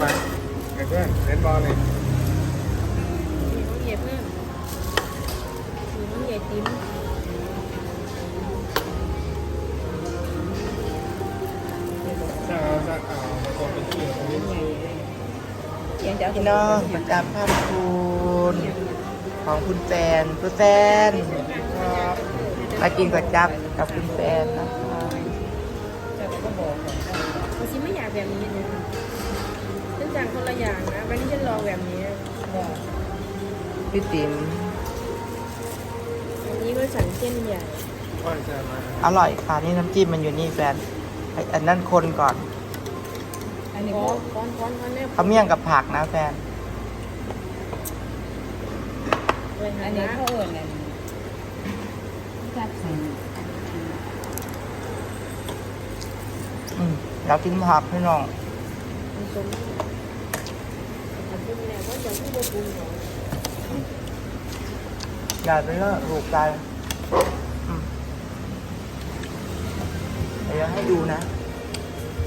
ไหมเห็นเพื่อนเล่นบอลเลยมีน้องเหยียบเพิ่มมีน้องเหยียบติ้มจะเอาจะเอาคนเป็นเกี่ยวตรงนี้เขียนจะเอาพี่น้องประจำภาพคุณของคุณแฟนคุณแฟนมากินก๋วยจับกับคุณแฟนนะคะบางทีไม่อยากแบบนี้นะฉัน สั่งคนละอย่างนะ วันนี้ฉันลองแบบนี้พี่ติ๋มอันนี้ก็สั่งเส้นใหญ่ก็จะมาอร่อยค่ะนี่น้ำจิ้มมันอยู่นี่แฟนไอ้อันนั้นคนก่อนอันนี้ก้อนก้อนก้อนก้อนเนี่ยเขาเมี่ยงกับผักนะแฟนเลยฮะอันนี้เขาเอิญกันจับใส่อืมอยากกินผักพี่น้อง ออยาไปเลอะถูกใจเดี๋ยวให้ดูนะ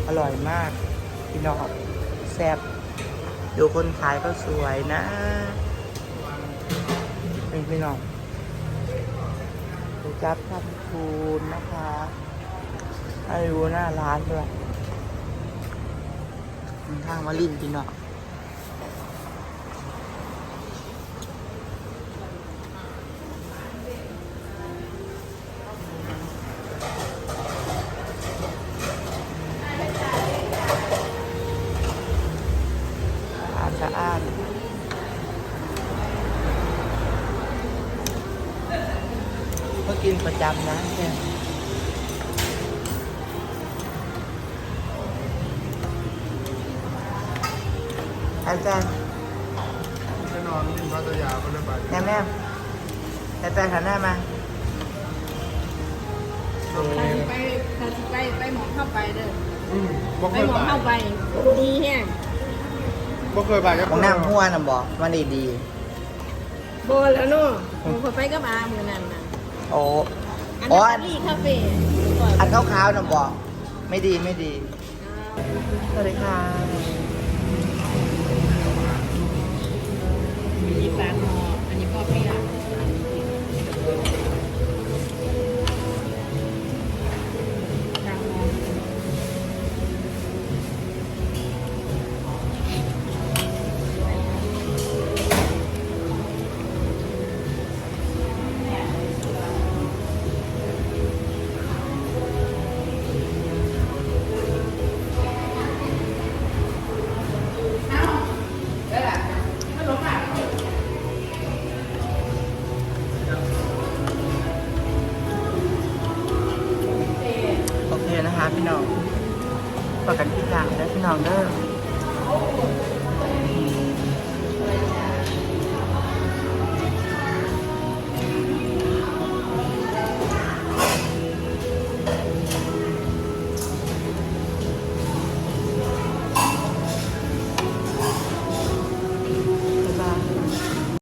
อร่อยมาก พี่น้องแซ่บดูคนขายก็สวยนะเป็นพี่น้องดูจับทำคูณนะคะ ให้ดูหน้าร้านด้วยทางมาลินพี่น้องสะอาดสะอาดก็กินประจำนะเนี่ยอาจารย์แน่นอนนี่พัทยาก็ได้ไปแม่แม่อาจารย์หันหน้ามาไปไปไปหมองเข้าไปเด้ออืมบ่ไปเคยหมองไปเข้าไปดีแห้ง บ่เคยไปครับของน้ำหัวน่ะบอกมันดีดีโบแล้วเนาะผมไปกับอาเหมือนนั่นนะๆโอ้อันอ๋อนั้นรีคาเฟ่ก่อนอันขาวๆน่ะบอกไม่ดีไม่ดีสวัสดีค่ะมีปลาหมออันนี้พ่อ พี่น้องประกันที่ทางได้พี่น้องเด้อ